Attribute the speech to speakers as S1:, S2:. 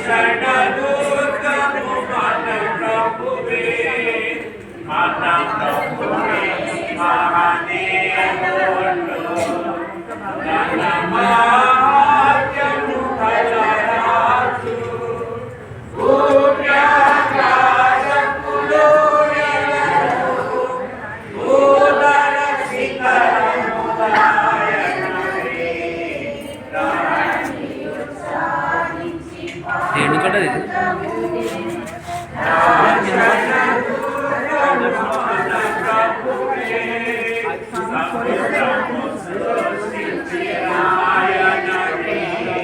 S1: Thank you.
S2: ఏమి చూడ ఇది
S1: Thank you.